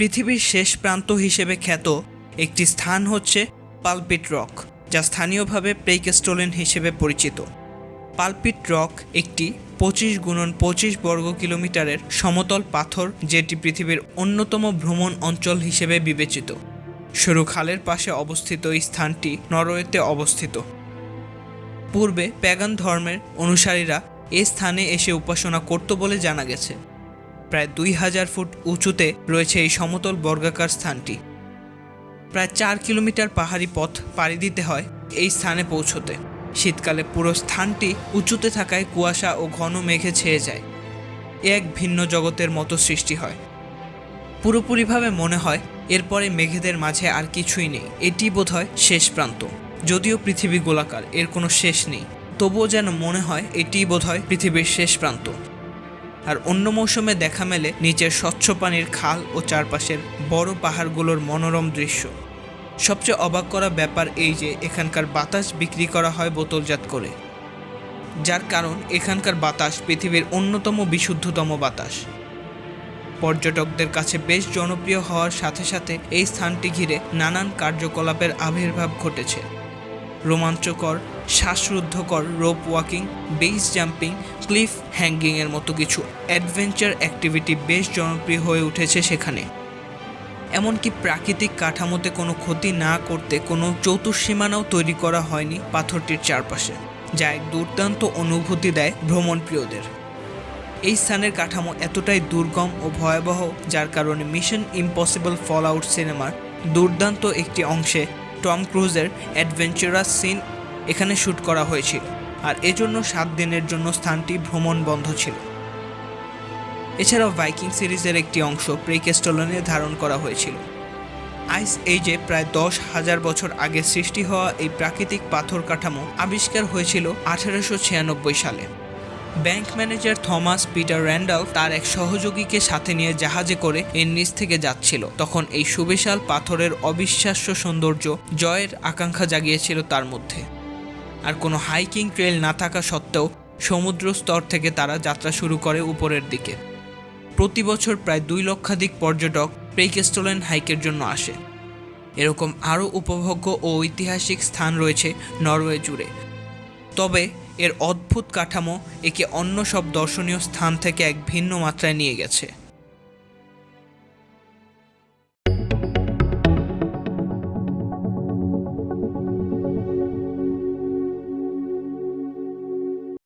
পৃথিবীর শেষ প্রান্ত হিসেবে খ্যাত একটি স্থান হচ্ছে পালপিট রক, যা স্থানীয়ভাবে প্রেইকেস্টোলেন হিসেবে পরিচিত। পালপিট রক একটি পঁচিশ গুণন পঁচিশ বর্গ কিলোমিটারের সমতল পাথর যেটি পৃথিবীর অন্যতম ভ্রমণ অঞ্চল হিসেবে বিবেচিত। সরু খালের পাশে অবস্থিত এই স্থানটি নরওয়েতে অবস্থিত। পূর্বে প্যাগান ধর্মের অনুসারীরা এ স্থানে এসে উপাসনা করত বলে জানা গেছে। প্রায় দুই হাজার ফুট উঁচুতে রয়েছে এই সমতল বর্গাকার স্থানটি। প্রায় চার কিলোমিটার পাহাড়ি পথ পাড়ি দিতে হয় এই স্থানে পৌঁছতে। শীতকালে পুরো স্থানটি উঁচুতে থাকায় কুয়াশা ও ঘন মেঘে ছেয়ে যায়। এক ভিন্ন জগতের মতো সৃষ্টি হয়। পুরোপুরিভাবে মনে হয় এরপরে মেঘেদের মাঝে আর কিছুই নেই। এটি বোধহয় শেষ প্রান্ত। যদিও পৃথিবী গোলাকার, এর কোনো শেষ নেই। তবুও যেন মনে হয় এটিই বোধহয় পৃথিবীর শেষ প্রান্ত। আর অন্য মৌসুমে দেখা মেলে নিচের স্বচ্ছ পানির খাল ও চারপাশের বড় পাহাড়গুলোর মনোরম দৃশ্য। সবচেয়ে অবাক করা ব্যাপার এই যে এখানকার বাতাস বিক্রি করা হয় বোতলজাত করে। যার কারণ এখানকার বাতাস পৃথিবীর অন্যতম বিশুদ্ধতম বাতাস। পর্যটকদের কাছে বেশ জনপ্রিয় হওয়ার সাথে সাথে এই স্থানটি ঘিরে নানান কার্যকলাপের আবির্ভাব ঘটেছে। রোমাঞ্চকর শ্বাসরুদ্ধকর rope walking, base jumping, cliff হ্যাঙ্গিংয়ের মতো কিছু অ্যাডভেঞ্চার অ্যাক্টিভিটি বেশ জনপ্রিয় হয়ে উঠেছে সেখানে। এমনকি প্রাকৃতিক কাঠামোতে কোনো ক্ষতি না করতে কোনো চতুর্সীমানাও তৈরি করা হয়নি পাথরটির চারপাশে, যা এক দুর্দান্ত অনুভূতি দেয় ভ্রমণপ্রিয়দের। এই স্থানের কাঠামো এতটাই দুর্গম ও ভয়াবহ, যার কারণে মিশন ইম্পসিবল ফল আউট সিনেমার দুর্দান্ত একটি অংশে টম ক্রুজের অ্যাডভেঞ্চারাস সিন এখানে শ্যুট করা হয়েছিল। আর এজন্য সাত দিনের জন্য স্থানটি ভ্রমণ বন্ধ ছিল। এছাড়াও ভাইকিং সিরিজের একটি অংশ প্রেকেস্টলনে ধারণ করা হয়েছিল। আইস এজে প্রায় দশ হাজার বছর আগে সৃষ্টি হওয়া এই প্রাকৃতিক পাথর কাঠামো আবিষ্কার হয়েছিল আঠারোশো ছিয়ানব্বই সালে। Bank manager Thomas Peter Randall তার এক সহযোগীকে সাথে নিয়ে জাহাজে করে এর নিচ থেকে যাচ্ছিল। তখন এই সুবিশাল পাথরের অবিশ্বাস্য সৌন্দর্য জয়ের আকাঙ্ক্ষা জাগিয়েছিল তার মধ্যে। আর কোনো হাইকিং ট্রেল না থাকা সত্ত্বেও সমুদ্র স্তর থেকে তারা যাত্রা শুরু করে উপরের দিকে। প্রতি বছর প্রায় দুই লক্ষাধিক পর্যটক প্রেইকেস্টোলেন হাইকের জন্য আসে। এরকম আরও উপভোগ্য ও ঐতিহাসিক স্থান রয়েছে নরওয়ে জুড়ে। তবে এর অদ্ভুত কাঠামো একে অন্য সব দর্শনীয় স্থান থেকে এক ভিন্ন মাত্রায় নিয়ে গেছে।